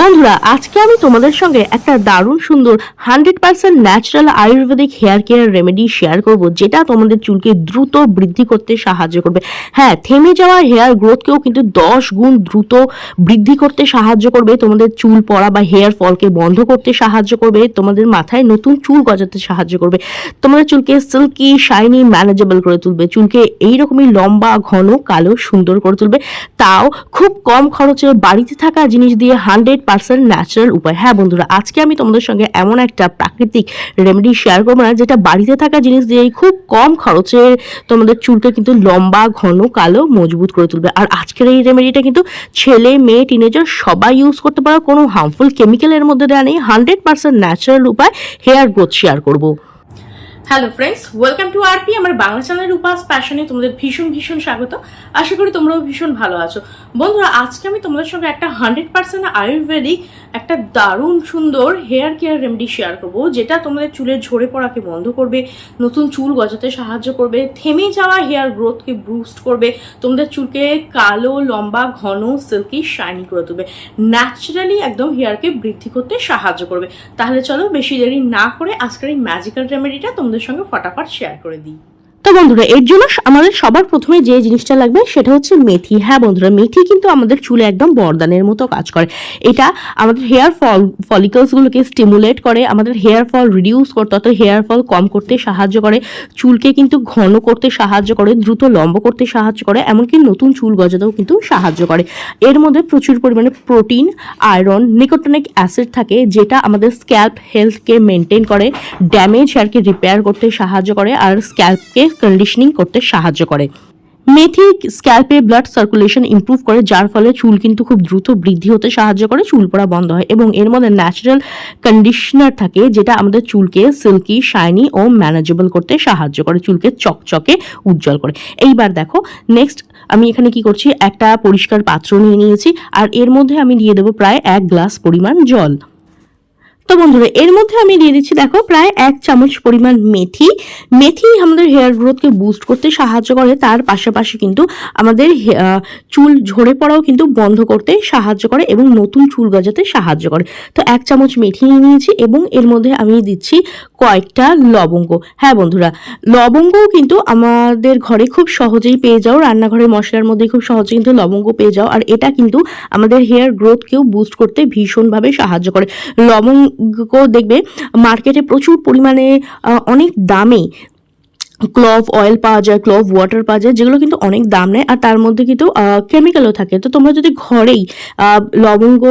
বন্ধুরা, আজকে আমি তোমাদের সঙ্গে একটা দারুণ সুন্দর hundred percent natural ayurvedic hair care remedy share করব, যেটা তোমাদের চুলকে দ্রুত বৃদ্ধি করতে সাহায্য করবে। হ্যাঁ থেমে যাওয়া হেয়ার গ্রোথকেও কিন্তু দশ গুণ দ্রুত বৃদ্ধি করতে সাহায্য করবে, তোমাদের চুল পড়া বা হেয়ার ফলকে বন্ধ করতে সাহায্য করবে, তোমাদের মাথায় নতুন চুল গজাতে সাহায্য করবে, তোমাদের চুলকে সিল্কি শাইনি ম্যানেজেবল করে তুলবে, চুলকে এইরকমই লম্বা, ঘন, কালো, সুন্দর করে তুলবে। তাও খুব কম খরচে বাড়িতে থাকা জিনিস দিয়ে হান্ড্রেড পার্সেন্ট ন্যাচারাল উপায়। হ্যাঁ বন্ধুরা, আজকে আমি তোমাদের সঙ্গে এমন একটা প্রাকৃতিক রেমেডি শেয়ার করব না, যেটা বাড়িতে থাকা জিনিস দিয়েই খুব কম খরচে তোমাদের চুলকে কিন্তু লম্বা, ঘন, কালো, মজবুত করে তুলবে। আর আজকের এই রেমেডিটা কিন্তু ছেলে, মেয়ে টিনেজার সবাই ইউজ করতে পারো, কোনো হার্মফুল কেমিক্যালের মধ্যে দেওয়া নেই। হান্ড্রেড পার্সেন্ট ন্যাচারাল উপায় হেয়ার গ্রোথ শেয়ার করব। Hello friends welcome to R আমার বাংলা চ্যানেলের উপাস প্যাশনে তোমাদের ভীষণ ভীষণ স্বাগত। আশা করি তোমরাও ভীষণ ভালো আছো। বন্ধুরা, আজকে আমি তোমাদের সঙ্গে একটা হান্ড্রেড পার্সেন্ট আয়ুর্বেদিক, একটা দারুণ সুন্দর হেয়ার কেয়ার রেমেডি শেয়ার করব, যেটা তোমাদের চুলের ঝরে পড়াকে বন্ধ করবে, নতুন চুল গজাতে সাহায্য করবে, থেমে যাওয়া হেয়ার গ্রোথকে বুস্ট করবে, তোমাদের চুলকে কালো, লম্বা, ঘন সিল্কি শাইনি করে তুলবে। ন্যাচারালি একদম হেয়ারকে বৃদ্ধি করতে সাহায্য করবে। তাহলে চলো বেশি দেরি না করে আজকের এই ম্যাজিক্যাল রেমেডিটা তোমাদের সঙ্গে ফটাফট শেয়ার করে দিই। তো বন্ধুরা, এর জন্য আমাদের সবার প্রথমে যে জিনিসটা লাগবে সেটা হচ্ছে মেথি। হ্যাঁ বন্ধুরা, মেথি কিন্তু আমাদের চুলে একদম বরদানের মতো কাজ করে। এটা আমাদের হেয়ার ফল, ফলিকলসগুলোকে স্টিমুলেট করে, আমাদের হেয়ার ফল রিডিউস করতে অর্থাৎ হেয়ার ফল কম করতে সাহায্য করে, চুলকে কিন্তু ঘন করতে সাহায্য করে, দ্রুত লম্ব করতে সাহায্য করে, এমনকি নতুন চুল গজাতেও কিন্তু সাহায্য করে। এর মধ্যে প্রচুর পরিমাণে প্রোটিন আয়রন নিকোটনিক অ্যাসিড থাকে, যেটা আমাদের স্ক্যাল্প হেলথকে মেনটেন করে ড্যামেজ হেয়ারকে রিপেয়ার করতে সাহায্য করে, আর স্ক্যাল্পকে কন্ডিশনিং করতে সাহায্য করে। মেথি স্ক্যাল্পে ব্লাড সার্কুলেশন ইমপ্রুভ করে, যার ফলে চুল কিন্তু খুব দ্রুত বৃদ্ধি হতে সাহায্য করে, চুল পড়া বন্ধ হয় এবং এর মধ্যে ন্যাচারাল কন্ডিশনার থাকে, যেটা আমাদের চুলকে সিল্কি শাইনি ও ম্যানেজেবল করতে সাহায্য করে, চুলকে চকচকে উজ্জ্বল করে। এইবার দেখো নেক্সট আমি এখানে কি করছি? একটা পরিষ্কার পাত্র নিয়ে নিয়েছি, আর এর মধ্যে আমি দিয়ে দেবো প্রায় এক গ্লাস পরিমাণ জল। তো বন্ধুরা, এর মধ্যে আমি দিয়ে দিচ্ছি, দেখো, প্রায় এক চামচ পরিমাণ মেথি। মেথি আমাদের হেয়ার গ্রোথকে বুস্ট করতে সাহায্য করে, তার পাশাপাশি কিন্তু আমাদের চুল ঝরে পড়াও কিন্তু বন্ধ করতে সাহায্য করে এবং নতুন চুল গজাতে সাহায্য করে। তো এক চামচ মেথি নিয়ে নিয়েছি এবং এর মধ্যে আমি দিচ্ছি কয়েকটা লবঙ্গ। হ্যাঁ বন্ধুরা, লবঙ্গও কিন্তু আমাদের ঘরে খুব সহজেই পেয়ে যাও, রান্নাঘরের মশলার মধ্যে খুব সহজে কিন্তু লবঙ্গ পেয়ে যাও, আর এটা কিন্তু আমাদের হেয়ার গ্রোথকেও বুস্ট করতে ভীষণভাবে সাহায্য করে। লবঙ্গ দেখবে মার্কেটে প্রচুর পরিমাণে অনেক দামে ক্লভ অয়েল পাওয়া যায় ক্লভ ওয়াটার পাওয়া যায়, যেগুলো কিন্তু অনেক দাম নেয় আর তার মধ্যে কিন্তু কেমিক্যালও থাকে। তো তোমরা যদি ঘরেই লবঙ্গ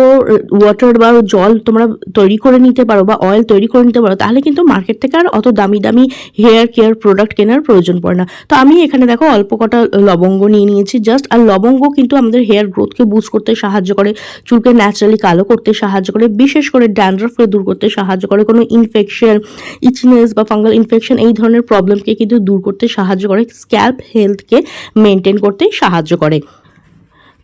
ওয়াটার বা জল তোমরা তৈরি করে নিতে পারো বা অয়েল তৈরি করে নিতে পারো, তাহলে কিন্তু মার্কেট থেকে আর অত দামি দামি হেয়ার কেয়ার প্রোডাক্ট কেনার প্রয়োজন পড়ে না। তো আমি এখানে দেখো অল্প কটা লবঙ্গ নিয়ে নিয়েছি জাস্ট আর লবঙ্গ কিন্তু আমাদের হেয়ার গ্রোথকে বুস্ট করতে সাহায্য করে, চুলকে ন্যাচারালি কালো করতে সাহায্য করে, বিশেষ করে ড্যান্ড্রফকে দূর করতে সাহায্য করে, কোনো ইনফেকশন ইচিনেস বা ফাঙ্গাল ইনফেকশন এই ধরনের প্রবলেমকে কিন্তু দূর করতে সাহায্য করে স্ক্যাল্প হেলথকে মেনটেন করতে সাহায্য করে।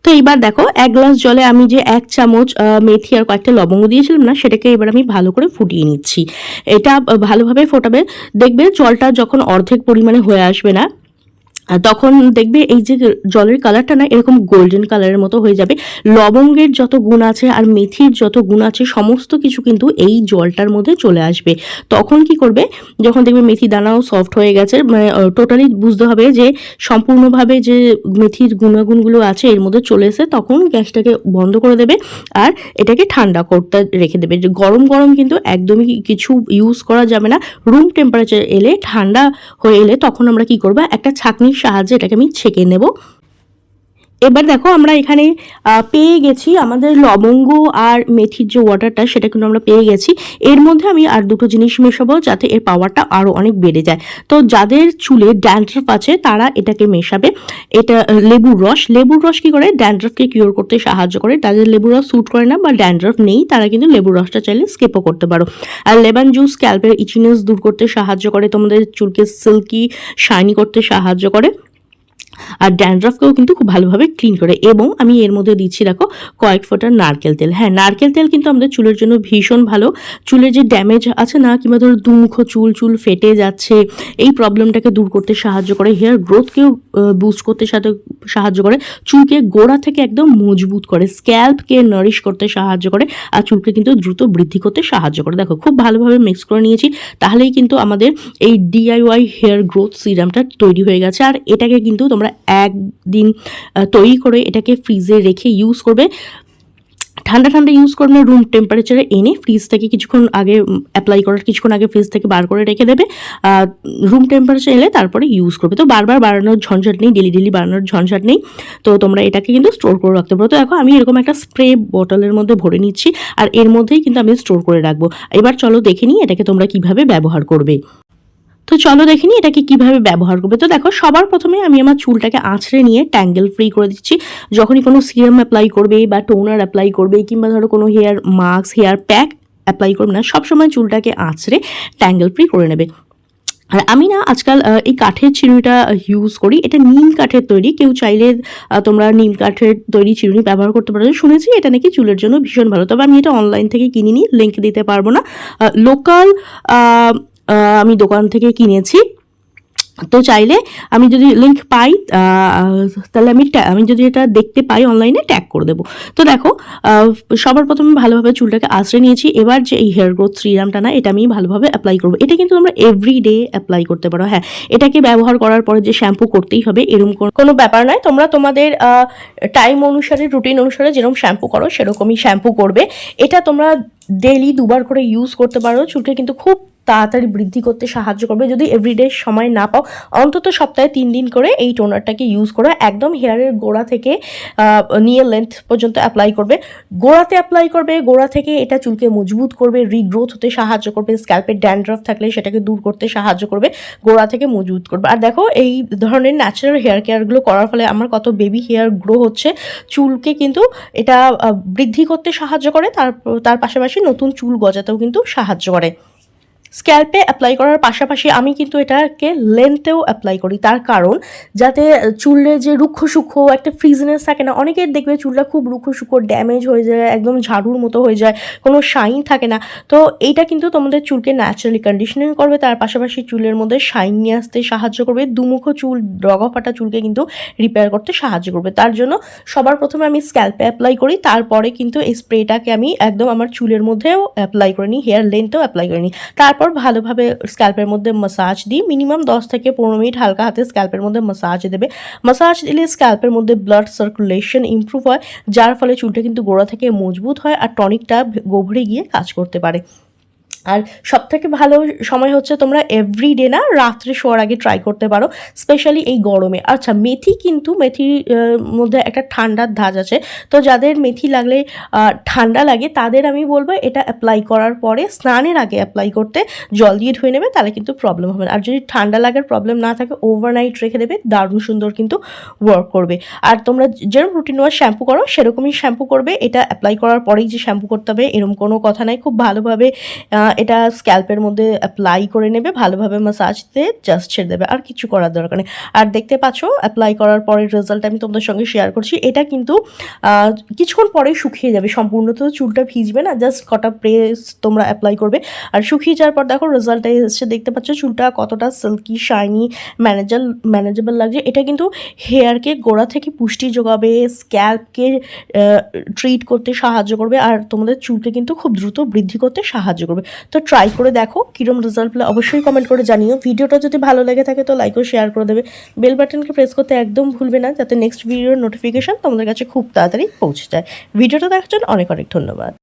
তো এইবার দেখো, এক গ্লাস জলে আমি যে এক চামচ মেথি আর কয়েকটা লবঙ্গ দিয়েছিলাম না, সেটাকে এবার আমি ভালো করে ফুটিয়ে নিচ্ছি। এটা ভালোভাবে ফোটাবে। দেখবে জলটা যখন অর্ধেক পরিমাণে হয়ে আসবে না তখন দেখবে এই যে জলের কালারটা না এরকম গোল্ডেন কালারের মতো হয়ে যাবে। লবঙ্গের যত গুণ আছে আর মেথির যত গুণ আছে, সমস্ত কিছু কিন্তু এই জলটার মধ্যে চলে আসবে। তখন কি করবে? যখন দেখবে মেথি দানাও সফট হয়ে গেছে মানে টোটালি বুঝতে হবে যে সম্পূর্ণভাবে যে মেথির গুণাগুণগুলো আছে এর মধ্যে চলে এসে তখন গ্যাসটাকে বন্ধ করে দেবে আর এটাকে ঠান্ডা করতে রেখে দেবে। গরম গরম কিন্তু একদমই কিছু ইউজ করা যাবে না। রুম টেম্পারেচার এলে ঠান্ডা হয়ে এলে তখন আমরা কি করব? একটা ছাঁকনির সাহায্যে এটাকে আমি ছেঁকে নেব। এবার দেখো আমরা এখানে পেয়ে গেছি আমাদের লবঙ্গ আর মেথির যে ওয়াটারটা সেটা কিন্তু আমরা পেয়ে গেছি। এর মধ্যে আমি আর দুটো জিনিস মেশাবো যাতে এর পাওয়ারটা আরও অনেক বেড়ে যায়। তো যাদের চুলে ড্যান্ড্রফ আছে, তারা এটাকে মেশাবে। এটা লেবুর রস। লেবুর রস কি করে? ড্যান্ড্রফকে কিওর করতে সাহায্য করে। তাদের লেবুর রস স্যুট করে না বা ড্যান্ড্রফ নেই, তারা কিন্তু লেবুর রসটা চাইলে স্কেপও করতে পারো। আর লেমন জুস স্ক্যাল্পের ইচিনেস দূর করতে সাহায্য করে। তোমাদের চুলকে সিল্কি শাইনি করতে সাহায্য করে। আর ড্যান্ড্রফকেও কিন্তু খুব ভালোভাবে ক্লিন করে। এবং আমি এর মধ্যে দিচ্ছি, দেখো, কয়েক ফোঁটা নারকেল তেল। হ্যাঁ নারকেল তেল কিন্তু আমাদের চুলের জন্য ভীষণ ভালো। চুলের যে ড্যামেজ আছে না, কিংবা ধরো দুমুখো চুল চুল ফেটে যাচ্ছে, এই প্রবলেমটাকে দূর করতে সাহায্য করে। হেয়ার গ্রোথকেও বুস্ট করতে সাথে, সাহায্য করে। চুলকে গোড়া থেকে একদম মজবুত করে। স্ক্যাল্পকে নারিশ করতে সাহায্য করে। আর চুলকে কিন্তু দ্রুত বৃদ্ধি করতে সাহায্য করে। দেখো, খুব ভালোভাবে মিক্স করে নিয়েছি। তাহলেই কিন্তু আমাদের এই ডিআইওয়াই হেয়ার গ্রোথ সিরামটা তৈরি হয়ে গেছে। আর এটাকে কিন্তু তোমরা একদিন তৈরি করে এটাকে ফ্রিজে রেখে ইউজ করবে। ঠান্ডা ঠান্ডা ইউজ করবে রুম টেম্পারেচারে এনে ফ্রিজ থেকে কিছুক্ষণ আগে অ্যাপ্লাই করার কিছুক্ষণ আগে ফ্রিজ থেকে বার করে রেখে দেবে। রুম টেম্পারেচার এলে তারপরে ইউজ করবে। তো বারবার বাড়ানোর ঝঞ্ঝাট নেই ডেলি ডেলি বাড়ানোর ঝঞ্ঝাট নেই। তো তোমরা এটাকে কিন্তু স্টোর করে রাখতে পারো। তো দেখো আমি এরকম একটা স্প্রে বোতলের মধ্যে ভরে নিচ্ছি। আর এর মধ্যেই কিন্তু আমি স্টোর করে রাখব। এবার চলো দেখে নিই এটাকে তোমরা কীভাবে ব্যবহার করবে। তো চলো দেখে নিই এটাকে কীভাবে ব্যবহার করবে। তো দেখো, সবার প্রথমে আমি আমার চুলটাকে আঁচড়ে নিয়ে ট্যাঙ্গেল ফ্রি করে দিচ্ছি। যখনই কোনো সিরাম অ্যাপ্লাই করবে বা টোনার অ্যাপ্লাই করবে কিংবা ধরো কোনো hair mask hair pack apply করবে না, সবসময় চুলটাকে আঁচড়ে ট্যাঙ্গেল ফ্রি করে নেবে। আর আমি না আজকাল এই কাঠের চিরুনিটা ইউজ করি। এটা নিম কাঠের তৈরি। কেউ চাইলে তোমরা নিম কাঠের তৈরি চিরুনি ব্যবহার করতে পারো। শুনেছি এটা নাকি চুলের জন্য ভীষণ ভালো। তবে আমি এটা অনলাইন থেকে কিনিনি লিঙ্ক দিতে পারব না। লোকাল আমি দোকান থেকে কিনেছি। তো চাইলে আমি যদি লিঙ্ক পাই তাহলে আমি আমি যদি এটা দেখতে পাই অনলাইনে ট্যাগ করে দেবো। তো দেখো সবার প্রথমে ভালোভাবে চুলটাকে আশ্রয় নিয়েছি। এবার যে এই হেয়ার গ্রোথ সিরামটা না, এটা আমি ভালোভাবে অ্যাপ্লাই করব। এটা কিন্তু তোমরা এভরি ডে অ্যাপ্লাই করতে পারো। হ্যাঁ এটাকে ব্যবহার করার পরে যে শ্যাম্পু করতেই হবে এরকম কোনো- ব্যাপার নয়। তোমরা তোমাদের টাইম অনুসারে রুটিন অনুসারে যেরকম শ্যাম্পু করো, সেরকমই শ্যাম্পু করবে। এটা তোমরা ডেইলি দুবার করে ইউজ করতে পারো। চুলকে কিন্তু খুব তাড়াতাড়ি বৃদ্ধি করতে সাহায্য করবে। যদি এভরিডে সময় না পাও, অন্তত সপ্তাহে তিন দিন করে এই টোনারটাকে ইউজ করো। একদম হেয়ারের গোড়া থেকে নিয়ে লেন্থ পর্যন্ত অ্যাপ্লাই করবে। গোড়াতে অ্যাপ্লাই করবে, গোড়া থেকে এটা চুলকে মজবুত করবে রিগ্রোথ হতে সাহায্য করবে স্ক্যাল্পের ড্যান্ড্রফ থাকলে সেটাকে দূর করতে সাহায্য করবে, গোড়া থেকে মজবুত করবে। আর দেখো, এই ধরনের ন্যাচারাল হেয়ার কেয়ারগুলো করার ফলে আমার কত বেবি হেয়ার গ্রো হচ্ছে। চুলকে কিন্তু এটা বৃদ্ধি করতে সাহায্য করে, তার তার পাশাপাশি নতুন চুল গজাতেও কিন্তু সাহায্য করে। স্ক্যাল্পে অ্যাপ্লাই করার পাশাপাশি আমি কিন্তু এটাকে লেন্থেও অ্যাপ্লাই করি। তার কারণ, যাতে চুলে যে রুক্ষ সূক্ষ্ম একটা ফ্রিজনেস থাকে না অনেকের দেখবে চুলটা খুব রুক্ষ সূক্ষ্ম ড্যামেজ হয়ে যায়, একদম ঝাড়ুর মতো হয়ে যায়, কোনো শাইন থাকে না। তো এইটা কিন্তু তোমাদের চুলকে ন্যাচারালি কন্ডিশনিং করবে, তার পাশাপাশি চুলের মধ্যে শাইন নিয়ে আসতে সাহায্য করবে, দুমুখ চুল ডগা ফাটা চুলকে কিন্তু রিপেয়ার করতে সাহায্য করবে। তার জন্য সবার প্রথমে আমি স্ক্যাল্পে অ্যাপ্লাই করি, তারপরে কিন্তু এই স্প্রেটাকে আমি একদম আমার চুলের মধ্যেও অ্যাপ্লাই করে নিই হেয়ার লেন্থেও অ্যাপ্লাই করে নিই। তারপর ভালোভাবে স্ক্যাল্পের মধ্যে মাসাজ দিই মিনিমাম দশ থেকে পনেরো মিনিট হালকা হাতে স্ক্যাল্পের মধ্যে মাসাজ দেবে। মাসাজ দিলে স্ক্যাল্পের মধ্যে ব্লাড সার্কুলেশন ইম্প্রুভ হয়, যার ফলে চুলটা কিন্তু গোড়া থেকে মজবুত হয় আর টনিকটা গভরে গিয়ে কাজ করতে পারে। আর সব থেকে ভালো সময় হচ্ছে তোমরা এভরি ডে না রাত্রে শোয়ার আগে ট্রাই করতে পারো স্পেশালি এই গরমে। আচ্ছা মেথি কিন্তু মেথির মধ্যে একটা ঠান্ডার ধাজ আছে। তো যাদের মেথি লাগলে ঠান্ডা লাগে, তাদের আমি বলব এটা অ্যাপ্লাই করার পরে, স্নানের আগে অ্যাপ্লাই করতে, জল দিয়ে ধুয়ে নেবে, তাহলে কিন্তু প্রবলেম হবে আর যদি ঠান্ডা লাগার প্রবলেম না থাকে ওভারনাইট রেখে দেবে, দারুণ সুন্দর কিন্তু ওয়ার্ক করবে। আর তোমরা যেরকম রুটিন ওয়ার শ্যাম্পু করো, সেরকমই শ্যাম্পু করবে। এটা অ্যাপ্লাই করার পরেই যে শ্যাম্পু করতে হবে এরকম কোনো কথা নাই। খুব ভালোভাবে এটা স্ক্যাল্পের মধ্যে অ্যাপ্লাই করে নেবে, ভালোভাবে মাসাজ দিয়ে জাস্ট ছেড়ে দেবে, আর কিছু করার দরকার নেই। আর দেখতে পাচ্ছ অ্যাপ্লাই করার পরের রেজাল্ট আমি তোমাদের সঙ্গে শেয়ার করছি। এটা কিন্তু কিছুক্ষণ পরেই শুকিয়ে যাবে। সম্পূর্ণ তো চুলটা ভিজবে না জাস্ট কটা প্রেস তোমরা অ্যাপ্লাই করবে। আর শুকিয়ে যাওয়ার পর দেখো রেজাল্টটা এসছে, দেখতে পাচ্ছ চুলটা কতটা সিল্কি শাইনি ম্যানেজার ম্যানেজেবল লাগছে। এটা কিন্তু হেয়ারকে গোড়া থেকে পুষ্টি যোগাবে স্ক্যাল্পকে ট্রিট করতে সাহায্য করবে, আর তোমাদের চুলকে কিন্তু খুব দ্রুত বৃদ্ধি করতে সাহায্য করবে। তো ট্রাই করে দেখো কীরকম রেজাল্ট পেলে অবশ্যই কমেন্ট করে জানিও। ভিডিওটা যদি ভালো লেগে থাকে তো লাইকও শেয়ার করে দেবে। বেল বাটনকে প্রেস করতে একদম ভুলবে না, যাতে নেক্সট ভিডিওর নোটিফিকেশান তোমাদের কাছে খুব তাড়াতাড়ি পৌঁছে যায়। ভিডিওটা দেখার জন্য অনেক অনেক ধন্যবাদ।